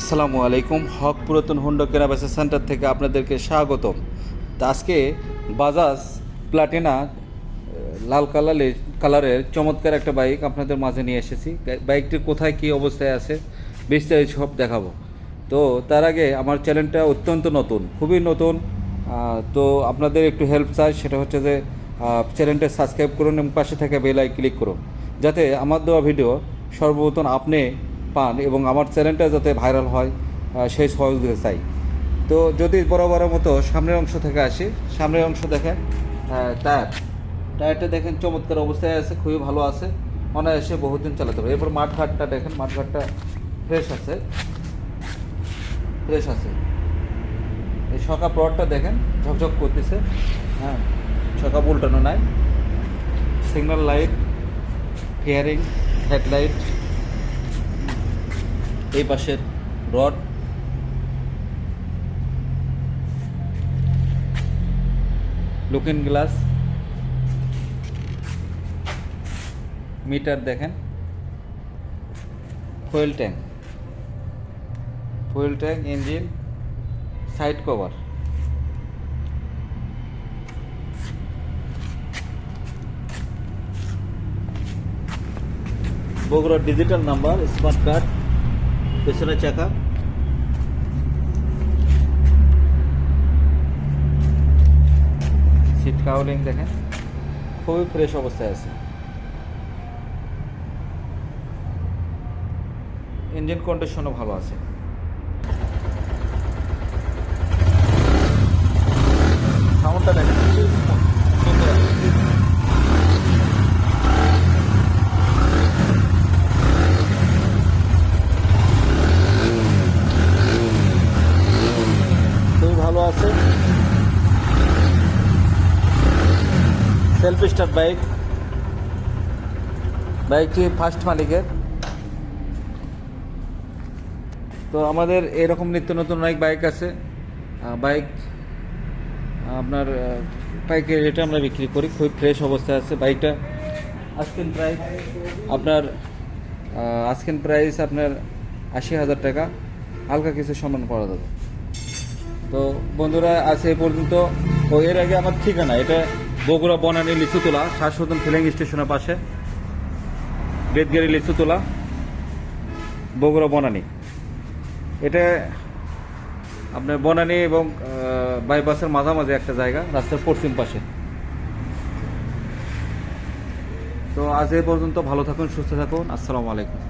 আসসালামু আলাইকুম, হক পুরাতন হুন্ডা কেনাবেচা সেন্টার থেকে আপনাদেরকে স্বাগতম। আজকে বাজাজ প্লাটিনা লাল কালারের কালারের চমৎকার একটা বাইক আপনাদের মাঝে নিয়ে এসেছি। বাইকটির কোথায়, কী অবস্থায় আছে, বিস্তারিত সব দেখাবো। তো তার আগে আমার চ্যানেলটা অত্যন্ত নতুন, খুবই নতুন। তো আপনাদের একটু হেল্প চাই, সেটা হচ্ছে যে চ্যানেলটা সাবস্ক্রাইব করুন এবং পাশে থাকা বেলাই ক্লিক করুন। যাতে আমার দেওয়া ভিডিও সর্বপ্রথম আপনি পান এবং আমার চ্যানেলটা যাতে ভাইরাল হয় সেই সহযোগিতা চাই। তো যদি বরাবরের মতো সামনের অংশ থেকে আসি, সামনের অংশ দেখেন টায়ার। টায়ারটা দেখেন চমৎকার অবস্থায় আছে, খুবই ভালো আছে। অনায়াসে বহুদিন চালাতে পারে এরপর মাঠঘাটটা দেখেন, মাঠঘাটটা ফ্রেশ আছে। ফ্রেশ আছে। এই সকা প্রডটা দেখেন, ঝকঝক করতেছে। হ্যাঁ সকা উল্টানো নাই। সিগন্যাল লাইট ফিয়ারিং হেডলাইট এই পাশের রড। লুকিং গ্লাস মিটার দেখেন। Fuel tank fuel tank engine side cover Bogura digital number smart card পেছনে চাকা সিট কাউলিং দেখেন খুবই ফ্রেশ অবস্থায় আছে ইঞ্জিন কন্ডিশনও ভালো আছে সাউন্ডটা দেখেন সুন্দর আছে। খুবই ভালো আছে। সেলফ স্টার্ট বাইক বাইকটি ফার্স্ট মালিকের? তো আমাদের এরকম নিত্য নতুন অনেক বাইক আছে। বাইক আপনার আহ, বাইকের রেটে আমরা বিক্রি করি। খুবই ফ্রেশ অবস্থায় আছে বাইকটা আজকের প্রাইস আপনার আজকের প্রাইস আপনার আশি হাজার টাকা। হালকা কিছু সম্মান করা যাবে। তো বন্ধুরা, আজ এই পর্যন্ত। ও এর আগে আমার ঠিকানা, এটা বগুড়া বনানী লিচুতলা, শাশ্বতন ফিলিং স্টেশনের পাশে। বেদগাড়ি লিচুতলা, বগুড়া বনানী। এটা আপনার বনানী এবং বাইপাসের মাঝামাঝি একটা জায়গা, রাস্তার পশ্চিম পাশে। তো আজ এ পর্যন্ত ভালো থাকুন, সুস্থ থাকুন। আসসালামু আলাইকুম।